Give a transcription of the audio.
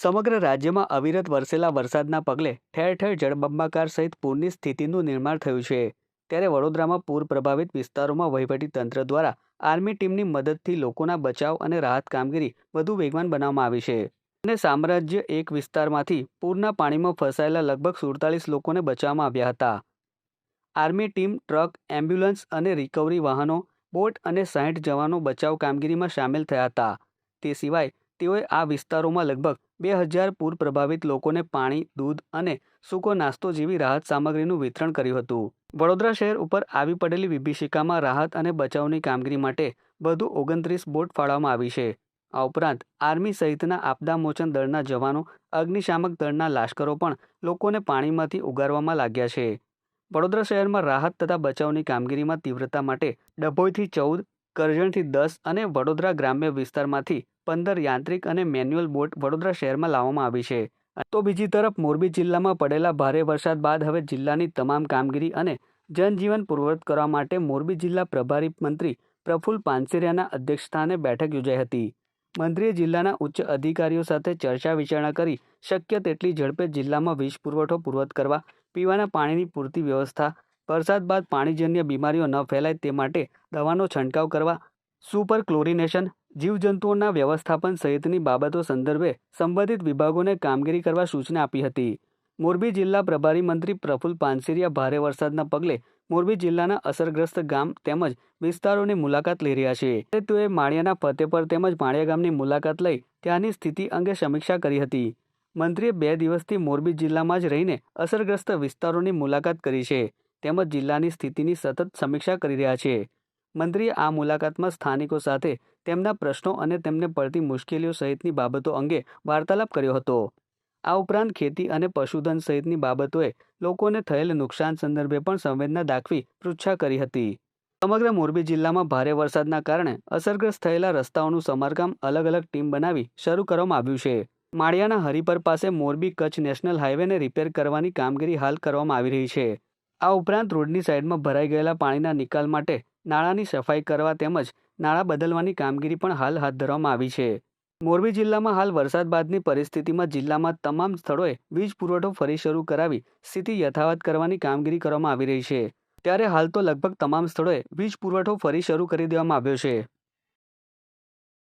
સમગ્ર રાજ્યમાં અવિરત વરસેલા વરસાદના પગલે ઠેર ઠેર જળબંબાકાર સહિત પૂરની સ્થિતિનું નિર્માણ થયું છે. ત્યારે વડોદરામાં પૂર પ્રભાવિત વિસ્તારોમાં વહીવટી તંત્ર દ્વારા આર્મી ટીમની મદદથી લોકોના બચાવ અને રાહત કામગીરી વધુ વેગવાન બનાવવામાં આવી છે. અને સામ્રાજ્ય એક વિસ્તારમાંથી પૂરના પાણીમાં ફસાયેલા લગભગ સુડતાલીસ લોકોને બચાવવામાં આવ્યા હતા. આર્મી ટીમ, ટ્રક, એમ્બ્યુલન્સ અને રિકવરી વાહનો, બોટ અને સાહીઠ જવાનો બચાવ કામગીરીમાં સામેલ થયા હતા. તે સિવાય તેઓએ આ વિસ્તારોમાં લગભગ બે હજાર પૂર પ્રભાવિત લોકોને પાણી, દૂધ અને સૂકો નાસ્તો જેવી રાહત સામગ્રીનું વિતરણ કર્યું હતું. વડોદરા શહેર ઉપર આવી પડેલી વિભીષિકામાં રાહત અને બચાવની કામગીરી માટે વધુ ઓગણત્રીસ બોટ ફાળવવામાં આવી છે. આ ઉપરાંત, આર્મી સહિતના આપદા મોચન દળના જવાનો, અગ્નિશામક દળના લાશ્કરો પણ લોકોને પાણીમાંથી ઉગારવામાં લાગ્યા છે. વડોદરા શહેરમાં રાહત તથા બચાવની કામગીરીમાં તીવ્રતા માટે ડભોઈથી ચૌદ કરજણથી દસ અને વડોદરા ગ્રામ્ય વિસ્તારમાંથી પંદર યાંત્રિક અને મેન્યુઅલ બોટ વડોદરા શહેરમાં લાવવામાં આવી છે. તો બીજી તરફ મોરબી જિલ્લામાં પડેલા ભારે વરસાદ બાદ હવે જિલ્લાની તમામ કામગીરી અને જનજીવન પૂર્વવત કરવા માટે મોરબી જિલ્લા પ્રભારી મંત્રી પ્રફુલ પાનસેરિયાના અધ્યક્ષસ્થાને બેઠક યોજાઈ હતી. મંત્રીએ જિલ્લાના ઉચ્ચ અધિકારીઓ સાથે ચર્ચા વિચારણા કરી શક્ય તેટલી ઝડપે જિલ્લામાં વીજ પુરવઠો પૂર્વત કરવા, પીવાના પાણીની પૂરતી વ્યવસ્થા વરસાદ બાદ પાણીજન્ય બીમારીઓ ન ફેલાય તે માટે દવાનો છંટકાવ કરવા સુપર ક્લોરિનેશન જીવજંતુઓના વ્યવસ્થાપન સહિતની બાબતો સંદર્ભે સંબંધિત વિભાગોને કામગીરી કરવા સૂચના આપી હતી. મોરબી જિલ્લા પ્રભારી મંત્રી પ્રફુલ પાનસેરિયા ભારે વરસાદના પગલે મોરબી જિલ્લાના અસરગ્રસ્ત ગામ તેમજ વિસ્તારોની મુલાકાત લઈ રહ્યા છે. તેઓએ માળિયાના ફતેપર તેમજ માળિયા ગામની મુલાકાત લઈ ત્યાંની સ્થિતિ અંગે સમીક્ષા કરી હતી. મંત્રીએ બે દિવસથી મોરબી જિલ્લામાં જ રહીને અસરગ્રસ્ત વિસ્તારોની મુલાકાત કરી છે. તેમજ જિલ્લાની સ્થિતિની સતત સમીક્ષા કરી રહ્યા છે. મંત્રીએ આ મુલાકાતમાં સ્થાનિકો સાથે તેમના પ્રશ્નો અને તેમને પડતી મુશ્કેલીઓ સહિતની બાબતો અંગે વાર્તાલાપ કર્યો હતો. આ ઉપરાંત ખેતી અને પશુધન સહિતની બાબતોએ લોકોને થયેલ નુકસાન સંદર્ભે પણ સંવેદના દાખવી પૃચ્છા કરી હતી. સમગ્ર મોરબી જિલ્લામાં ભારે વરસાદના કારણે અસરગ્રસ્ત થયેલા રસ્તાઓનું સમારકામ અલગ અલગ ટીમ બનાવી શરૂ કરવામાં આવ્યું છે. માળિયાના હરિપર પાસે મોરબી કચ્છ નેશનલ હાઈવેને રિપેર કરવાની કામગીરી હાલ કરવામાં આવી રહી છે. આ ઉપરાંત રોડની સાઈડમાં ભરાઈ ગયેલા પાણીના નિકાલ માટે નાળાની સફાઈ કરવા તેમજ નાળા બદલવાની કામગીરી પણ હાલ હાથ ધરવામાં આવી છે. મોરબી જિલ્લામાં હાલ વરસાદ બાદની પરિસ્થિતિમાં જિલ્લામાં તમામ સ્થળોએ વીજ પુરવઠો ફરી શરૂ કરાવી સ્થિતિ યથાવત કરવાની કામગીરી કરવામાં આવી રહી છે. ત્યારે હાલ તો લગભગ તમામ સ્થળોએ વીજ પુરવઠો ફરી શરૂ કરી દેવામાં આવ્યો છે.